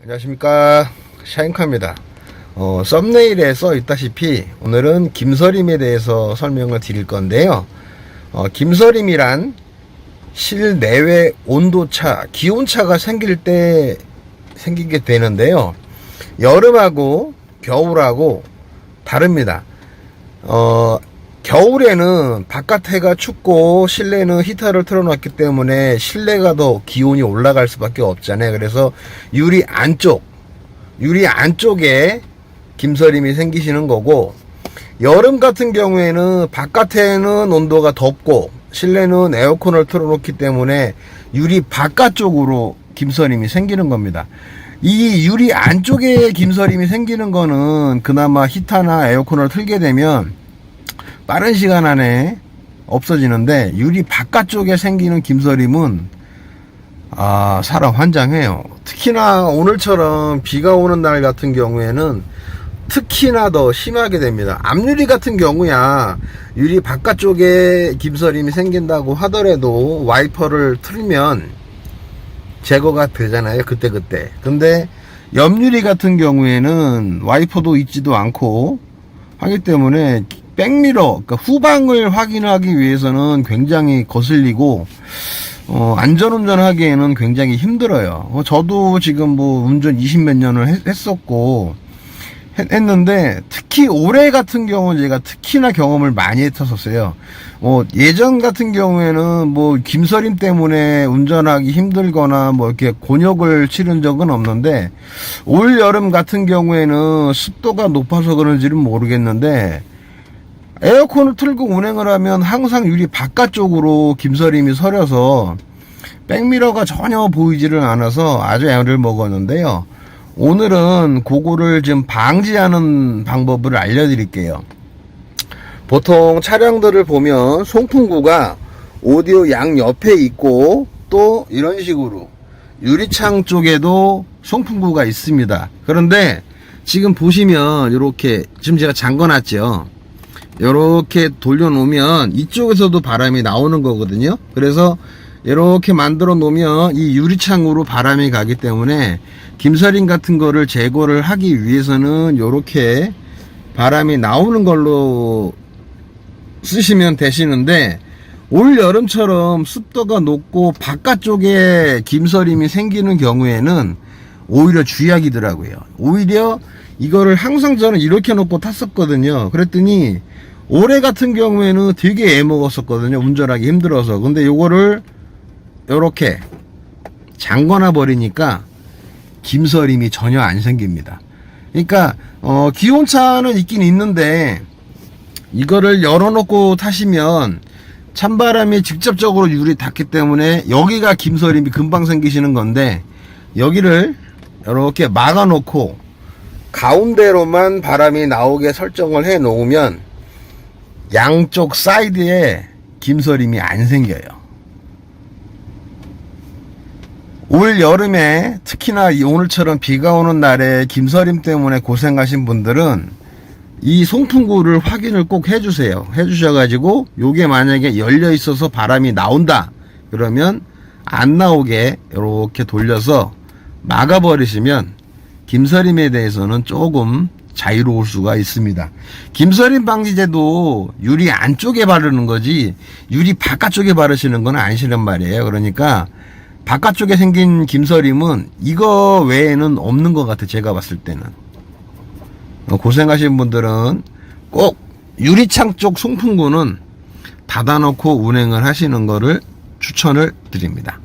안녕하십니까. 샤인카입니다. 어, 썸네일에 써 있다시피 오늘은 김서림에 대해서 설명을 드릴 건데요. 어, 김서림이란 실내외 온도차 기온차가 생길 때 생기게 되는데요. 여름하고 겨울하고 다릅니다. 어, 겨울에는 바깥에가 춥고 실내는 히터를 틀어놨기 때문에 실내가 더 기온이 올라갈 수밖에 없잖아요. 그래서 유리 안쪽, 유리 안쪽에 김서림이 생기시는 거고 여름 같은 경우에는 바깥에는 온도가 덥고 실내는 에어컨을 틀어놓기 때문에 유리 바깥쪽으로 김서림이 생기는 겁니다. 이 유리 안쪽에 김서림이 생기는 거는 그나마 히터나 에어컨을 틀게 되면 빠른 시간 안에 없어지는데 유리 바깥쪽에 생기는 김서림은 아 사람 환장해요. 특히나 오늘처럼 비가 오는 날 같은 경우에는 특히나 더 심하게 됩니다. 앞유리 같은 경우야 유리 바깥쪽에 김서림이 생긴다고 하더라도 와이퍼를 틀면 제거가 되잖아요. 그때그때. 근데 옆유리 같은 경우에는 와이퍼도 있지도 않고 하기 때문에 백미러, 그러니까 후방을 확인하기 위해서는 굉장히 거슬리고, 어, 안전운전 하기에는 굉장히 힘들어요. 어, 저도 지금 뭐 운전 20 몇 년을 했, 했었고, 했, 했는데, 특히 올해 같은 경우는 제가 특히나 경험을 많이 했었어요. 뭐, 예전 같은 경우에는 뭐, 김서림 때문에 운전하기 힘들거나 뭐, 이렇게 곤욕을 치른 적은 없는데, 올 여름 같은 경우에는 습도가 높아서 그런지는 모르겠는데, 에어컨을 틀고 운행을 하면 항상 유리 바깥쪽으로 김서림이 서려서 백미러가 전혀 보이지를 않아서 아주 애를 먹었는데요. 오늘은 그거를 좀 방지하는 방법을 알려드릴게요. 보통 차량들을 보면 송풍구가 오디오 양 옆에 있고 또 이런 식으로 유리창 쪽에도 송풍구가 있습니다. 그런데 지금 보시면 이렇게 지금 제가 잠궈놨죠. 이렇게 돌려놓으면 이쪽에서도 바람이 나오는 거거든요. 그래서 이렇게 만들어 놓으면 이 유리창으로 바람이 가기 때문에 김서림 같은 거를 제거를 하기 위해서는 이렇게 바람이 나오는 걸로 쓰시면 되시는데 올 여름처럼 습도가 높고 바깥쪽에 김서림이 생기는 경우에는 오히려 쥐약이더라고요. 오히려 이거를 항상 저는 이렇게 놓고 탔었거든요. 그랬더니 올해 같은 경우에는 되게 애먹었었거든요. 운전하기 힘들어서. 근데 요거를 요렇게 잠궈놔 버리니까 김서림이 전혀 안 생깁니다. 그러니까 어 기온차는 있긴 있는데 이거를 열어놓고 타시면 찬바람이 직접적으로 유리 닿기 때문에 여기가 김서림이 금방 생기시는 건데 여기를 이렇게 막아 놓고 가운데로만 바람이 나오게 설정을 해 놓으면 양쪽 사이드에 김서림이 안 생겨요. 올 여름에 특히나 이 오늘처럼 비가 오는 날에 김서림 때문에 고생하신 분들은 이 송풍구를 확인을 꼭 해주세요. 해주셔가지고 요게 만약에 열려 있어서 바람이 나온다 그러면 안 나오게 이렇게 돌려서 막아버리시면 김서림에 대해서는 조금 자유로울 수가 있습니다. 김서림 방지제도 유리 안쪽에 바르는 거지 유리 바깥쪽에 바르시는 건 아니시란 말이에요. 그러니까 바깥쪽에 생긴 김서림은 이거 외에는 없는 것 같아 제가 봤을 때는 고생하신 분들은 꼭 유리창 쪽 송풍구는 닫아놓고 운행을 하시는 거를 추천을 드립니다.